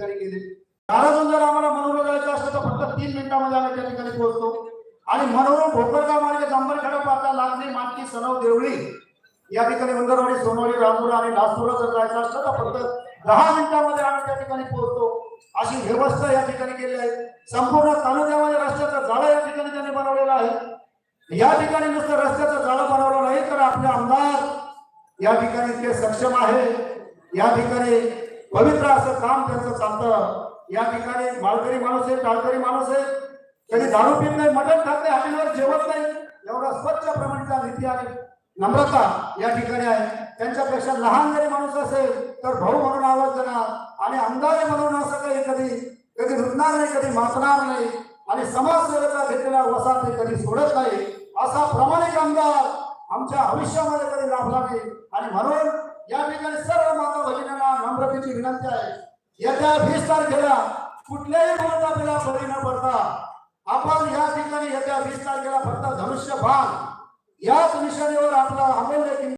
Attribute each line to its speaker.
Speaker 1: ठिकाणी गेले. दारातून जर आम्हाला मनोरम जायचं असलं तर फक्त तीन मिनिटामध्ये आम्ही त्या ठिकाणी पोहोचतो आणि मनोरम भोकरगाव मार्गे जांभरखेडा पाता लागणे मानकी सनव देवळी या ठिकाणी उंदरवाडी सोनवाडी रामपुरा आणि लासूरला जर जायचं असलं तर फक्त दहा मिनिटांमध्ये आम्ही त्या ठिकाणी पोहोचतो अशी व्यवस्था या ठिकाणी केली आहे. संपूर्ण तालुक्यामध्ये रस्त्याचा जाळा या ठिकाणी त्यांनी बनवलेला आहे. या ठिकाणी नुसतं रस्त्याचं जाळं बनवलं नाही तर आपले आमदार या ठिकाणी ते सक्षम आहे. या ठिकाणी पवित्र असं काम त्यांचं चालतं. या ठिकाणी माळकरी माणूस आहे टाळकरी माणूस आहे कधी दारू पित नाही मटण खात नाही हॉटेलवर जेवत नाही. एवढा स्वच्छ प्रमाणचा नीती आहे. नम्रता या ठिकाणी आहे. त्यांच्यापेक्षा लहान जरी माणूस असेल तर भाऊ म्हणून आवाज देणार आणि अंदाजे म्हणून असं काही कधी कधी रुजणार नाही कधी मासणार नाही आणि समाजसेवेचा घेतलेला वसा ते कधी सोडत नाही. असा प्रामाणिक आमदार आमच्या आयुष्यामध्ये कधी लाभला नाही. आणि म्हणून या ठिकाणी सर्व नम्रतेची विनंती आहे. येत्या वीस तारखेला कुठल्याही मोर्चाला बळी न पडता आपण या ठिकाणी येत्या वीस तारखेला फक्त धनुष्य भाग याच निशाणीवर आपला अमूल्य